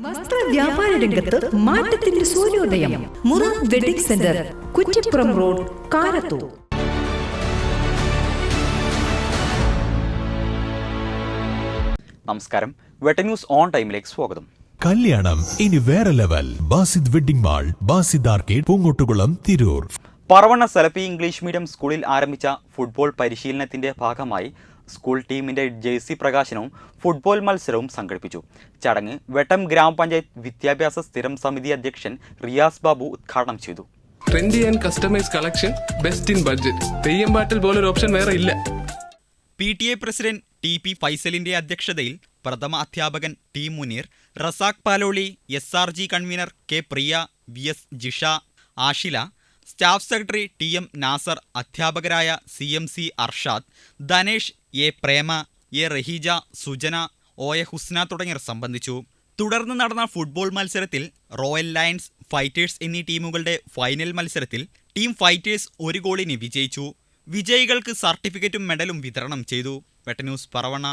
വസ്ത്ര വ്യാപാര രംഗത്ത് മാറ്റത്തിന്റെ സൂര്യോദയം. മുറ wedding centre Kuttippuram road Karathur. നമസ്കാരം. വെട്ട ന്യൂസ് ഓൺ ടൈമിലേക്ക് സ്വാഗതം. കല്യാണം ഇനി വേറെ level. Basid wedding mall Basid arcade Poongottukulam Tirur. Paravanna സലഫി ഇംഗ്ലീഷ് മീഡിയം സ്കൂളിൽ ആരംഭിച്ച ഫുട്ബോൾ പരിശീലനത്തിന്റെ ഭാഗമായി സ്കൂൾ ടീമിന്റെ ജേഴ്സി പ്രകാശനവും ഫുട്ബോൾ മത്സരവും സംഘടിപ്പിച്ചു. ചടങ്ങ് വെട്ടം ഗ്രാമപഞ്ചായത്ത് വിദ്യാഭ്യാസ സ്ഥിരം സമിതി അധ്യക്ഷൻ റിയാസ് ബാബു ഉദ്ഘാടനം ചെയ്തു. Trendy and customise collection best in budget Theyyam പാട്ടിൽ പോലൊരു ഓപ്ഷൻ വേറെ ഇല്ല. P T A president T P ഫൈസലിന്റെ അധ്യക്ഷതയിൽ പ്രഥമ അധ്യാപകൻ T Muneer Razak Paloli S R G convener K Priya V S Jisha Ashila staff secretary T M Nasar അധ്യാപകരായ C M C Arshad Dhanesh A Prema A Raheeja Sujana O A Husna തുടങ്ങിയവർ സംബന്ധിച്ചു. തുടർന്ന് നടന്ന football മത്സരത്തിൽ royal lions fighters എന്നീ ടീമുകളുടെ final മത്സരത്തിൽ team fighters ഒരു ഗോളിന് വിജയിച്ചു. വിജയികൾക്ക് സർട്ടിഫിക്കറ്റും മെഡലും വിതരണം ചെയ്തു. വെട്ടന്യൂസ് പറവണ